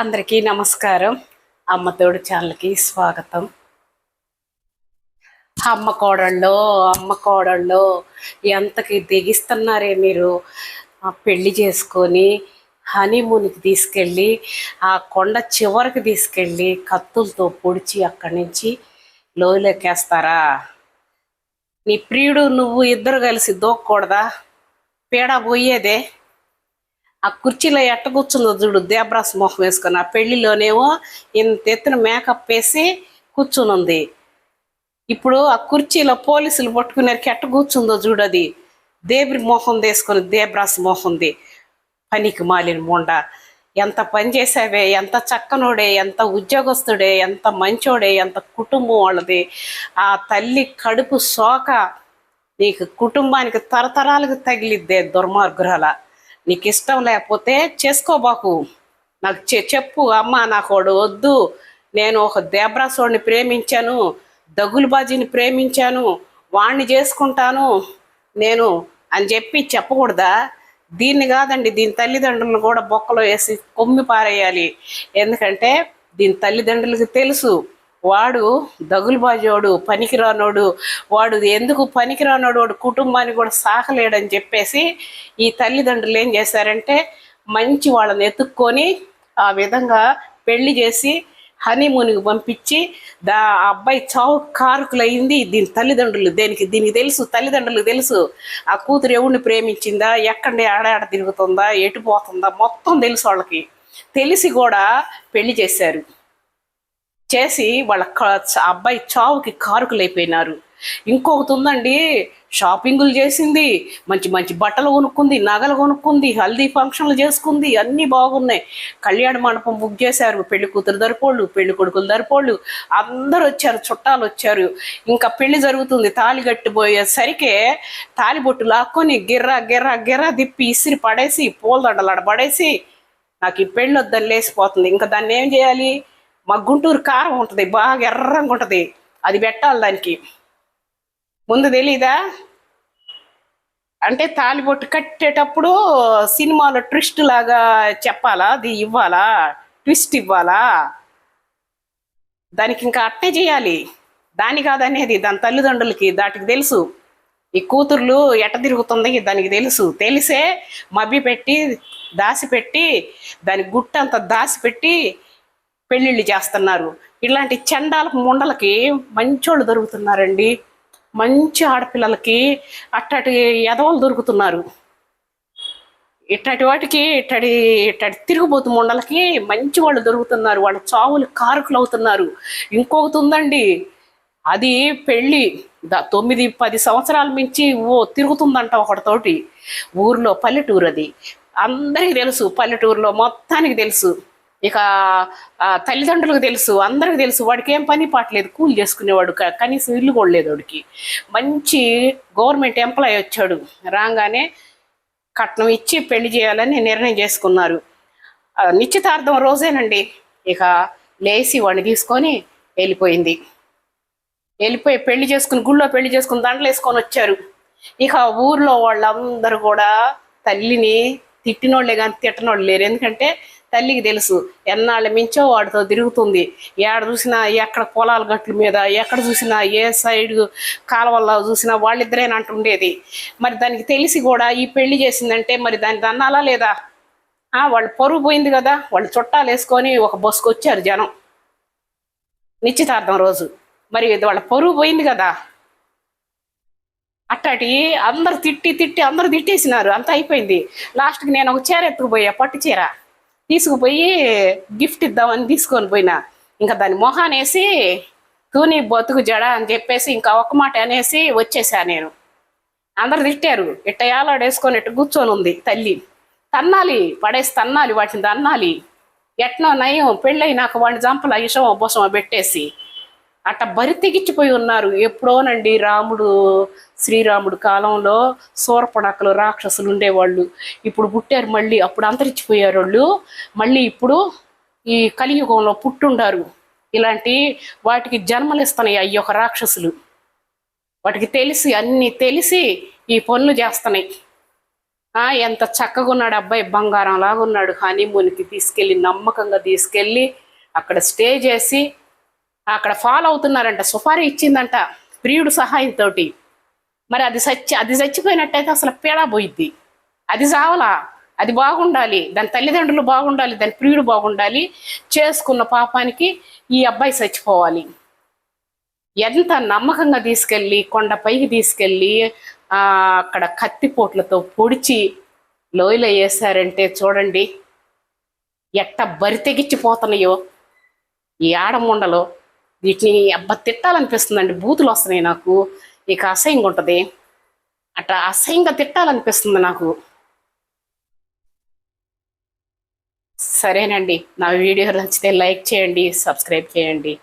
అందరికీ నమస్కారం. అమ్మ తోడు ఛానల్కి స్వాగతం. అమ్మ కోడళ్ళు అమ్మ కోడళ్ళు ఎంతకి దిగిస్తున్నారే మీరు? పెళ్ళి చేసుకొని హనీమూన్కి తీసుకెళ్ళి ఆ కొండ చివరికి తీసుకెళ్ళి కత్తులతో పొడిచి అక్కడి నుంచి లోయలోకేస్తారా? నీ ప్రియుడు నువ్వు ఇద్దరు కలిసి దూకకూడదా? పేడ పోయేదే? ఆ కుర్చీలో ఎట్ట కూర్చుందో చూడు దేబ్రాస్ మొహం వేసుకొని ఆ పెళ్ళిలోనేమో ఇంత ఎత్తున మేకప్ వేసి కూర్చునుంది ఇప్పుడు ఆ కుర్చీలో పోలీసులు పట్టుకునేకి ఎట్ట కూర్చుందో చూడు అది. దేబ్రి మొహం వేసుకొని దేబ్రాస్ మొహంది పనికి మాలిన ముండ. ఎంత పని చేసావే ఎంత చక్కనోడే ఎంత ఉద్యోగస్తుడే ఎంత మంచోడే ఎంత కుటుంబం వాళ్ళది. ఆ తల్లి కడుపు సోక. నీకు కుటుంబానికి తరతరాలకు తగిలిద్దే దుర్మార్గురాల. నీకు ఇష్టం లేకపోతే చేసుకోబాకు నాకు చె- చెప్పు అమ్మ నాకు వాడు వద్దు. నేను ఒక దేబ్రాసోడిని ప్రేమించాను దగులుబాజీని ప్రేమించాను వాణ్ణి చేసుకుంటాను. నేను అని చెప్పి చెప్పకూడదా? దీన్ని కాదండి దీని తల్లిదండ్రులను కూడా బొక్కలో వేసి కొమ్మి పారేయాలి. ఎందుకంటే దీని తల్లిదండ్రులకు తెలుసు. వాడు దగులుబాజోడు పనికిరానోడు వాడు ఎందుకు పనికిరానోడు వాడు కుటుంబాన్ని కూడా సాకలేడని చెప్పేసి ఈ తల్లిదండ్రులు ఏం చేశారంటే మంచి వాళ్ళని ఎత్తుక్కొని ఆ విధంగా పెళ్ళి చేసి హనీమూన్కి పంపించి దా అబ్బాయి చావు కారుకులయ్యింది దీని తల్లిదండ్రులు దేనికి దీనికి తెలుసు తల్లిదండ్రులకు తెలుసు. ఆ కూతురు ఎవరిని ప్రేమించిందా ఎక్కడ ఆడాడ తిరుగుతుందా ఎటు పోతుందా మొత్తం తెలుసు వాళ్ళకి. తెలిసి కూడా పెళ్ళి చేశారు. చేసి వాళ్ళ చ- అబ్బాయి చావుకి కారుకులైపోయినారు. ఇంకొకటి ఉందండి షాపింగులు చేసింది మంచి మంచి బట్టలు కొనుక్కుంది నగలు కొనుక్కుంది హల్దీ ఫంక్షన్లు చేసుకుంది అన్నీ బాగున్నాయి. కళ్యాణ మండపం బుక్ చేశారు పెళ్ళి కూతురు దరిపోళ్ళు పెళ్ళి కొడుకులు దరిపోళ్ళు అందరూ వచ్చారు చుట్టాలు వచ్చారు. ఇంకా పెళ్ళి జరుగుతుంది తాళి కట్టిపోయేసరికి తాలిబొట్టు లాక్కొని గిర్రా గిర్రా గిర్రా తిప్పి ఇసిరి పడేసి పూలదండలాడ పడేసి నాకు ఈ పెళ్ళి వద్దని లేచిపోతుంది. ఇంకా దాన్ని ఏం చేయాలి? మా గుంటూరు కారం ఉంటుంది బాగా ఎర్రంగా ఉంటుంది. అది పెట్టాలి దానికి. ముందు తెలీదా? అంటే తాలిబొట్టు కట్టేటప్పుడు సినిమాలో ట్విస్ట్ లాగా చెప్పాలా? అది ఇవ్వాలా? ట్విస్ట్ ఇవ్వాలా? దానికి ఇంకా అట్టే చేయాలి. దాని కాదనేది దాని తల్లిదండ్రులకి దాటికి తెలుసు. ఈ కూతుర్లు ఎట తిరుగుతుంది దానికి తెలుసు. తెలిసే మబ్బి పెట్టి దాసి పెట్టి దాని గుట్టంతా దాసి పెట్టి పెళ్ళిళ్ళు చేస్తున్నారు. ఇలాంటి చండాల ముండలకి మంచోళ్ళు దొరుకుతున్నారండి. మంచి ఆడపిల్లలకి అట్టటి ఎదవలు దొరుకుతున్నారు. ఇట్టటి వాటికి ఇట్టడి ఇట్టడి తిరిగిపోతు ముండలకి మంచి వాళ్ళు దొరుకుతున్నారు. వాళ్ళ చావులు కారకులు అవుతున్నారు. ఇంకొకటి ఉందండి. అది పెళ్ళి తొమ్మిది పది సంవత్సరాల మించి ఓ తిరుగుతుందంట ఒకటితోటి ఊర్లో పల్లెటూరు అది. అందరికీ తెలుసు పల్లెటూరులో మొత్తానికి తెలుసు. ఇక తల్లిదండ్రులకు తెలుసు అందరికి తెలుసు వాడికి ఏం పని పాటలేదు కూలి చేసుకునేవాడు కనీసం ఇల్లు కూడా లేదు వాడికి. మంచి గవర్నమెంట్ ఎంప్లాయ్ వచ్చాడు రాగానే కట్నం ఇచ్చి పెళ్ళి చేయాలని నిర్ణయం చేసుకున్నారు. నిశ్చితార్థం రోజేనండి ఇక లేచి వాడిని తీసుకొని వెళ్ళిపోయింది. వెళ్ళిపోయి పెళ్ళి చేసుకుని గుళ్ళో పెళ్ళి చేసుకుని దండలు వేసుకొని వచ్చారు. ఇక ఊర్లో వాళ్ళందరూ కూడా తల్లిని తిట్టినోళ్ళే కానీ తిట్టనోళ్ళు లేరు. ఎందుకంటే తల్లికి తెలుసు ఎన్నాళ్ళ మించో వాడితో తిరుగుతుంది. ఏడ చూసినా ఎక్కడ పొలాల గట్ల మీద ఎక్కడ చూసినా ఏ సైడ్ కాలువల్లో చూసినా వాళ్ళిద్దరేనంటుండేది మరి దానికి తెలిసి కూడా ఈ పెళ్ళి చేసిందంటే మరి దాని దన్నాలా లేదా? ఆ, వాళ్ళు పరువు పోయింది కదా వాళ్ళు చుట్టాలు వేసుకొని ఒక బస్సుకు వచ్చారు జనం. నిశ్చితార్థం రోజు. మరి ఇది వాళ్ళ పరువు పోయింది కదా. అట్టటి అందరు తిట్టి తిట్టి అందరు తిట్టేసినారు. అంత అయిపోయింది. లాస్ట్కి నేను ఒక చీర ఎత్తుకుపోయా పట్టు చీర. తీసుకుపోయి గిఫ్ట్ ఇద్దామని తీసుకొని పోయినా. ఇంకా దాని మొహానేసి తూని బతుకు జడ అని చెప్పేసి ఇంకా ఒక్క మాట అనేసి వచ్చేసా నేను. అందరు తిట్టారు. ఇట్ట ఏలాడేసుకొని ఇట్ట కూర్చొని ఉంది తల్లి. తన్నాలి పడేసి తన్నాలి వాటిని తన్నాలి. ఎట్నో నయం పెళ్ళైనాక వాడిని జంపల ఇషమో బొసమో పెట్టేసి. అట్ట బరి తెగిచ్చిపోయి ఉన్నారు. ఎప్పుడోనండి రాముడు శ్రీరాముడు కాలంలో సూరపడకలు రాక్షసులు ఉండేవాళ్ళు ఇప్పుడు పుట్టారు మళ్ళీ అప్పుడు అంతరించిపోయారు వాళ్ళు మళ్ళీ ఇప్పుడు ఈ కలియుగంలో పుట్టుండారు. ఇలాంటి వాటికి జన్మలిస్తున్నాయి అయ్యి ఒక రాక్షసులు. వాటికి తెలిసి అన్నీ తెలిసి ఈ పనులు చేస్తున్నాయి. ఎంత చక్కగా ఉన్నాడు అబ్బాయి బంగారం లాగా ఉన్నాడు హనీమూన్కి తీసుకెళ్ళి నమ్మకంగా తీసుకెళ్ళి అక్కడ స్టే చేసి అక్కడ ఫాలో అవుతున్నారంట. సుపారీ ఇచ్చిందంట ప్రియుడు సహాయంతో మరి అది చచ్చి అది చచ్చిపోయినట్టయితే అసలు పేడ పోయిద్ది. అది చావలా? అది బాగుండాలి. దాని తల్లిదండ్రులు బాగుండాలి దాని ప్రియుడు బాగుండాలి. చేసుకున్న పాపానికి ఈ అబ్బాయి చచ్చిపోవాలి. ఎంత నమ్మకంగా తీసుకెళ్ళి కొండపైకి తీసుకెళ్ళి అక్కడ కత్తిపోట్లతో పొడిచి లోయలో వేసారంటే చూడండి ఎట్ట బరి తెగిచ్చిపోతున్నాయో. ఈ ఆడముండలో వీటిని అబ్బ తిట్టాలనిపిస్తుందండి. బూతులు వస్తున్నాయి నాకు. ఇక అసహ్యంగా ఉంటుంది. అట్లా అసహ్యంగా తిట్టాలనిపిస్తుంది నాకు. సరేనండి. నా వీడియో నచ్చితే లైక్ చేయండి సబ్స్క్రైబ్ చేయండి.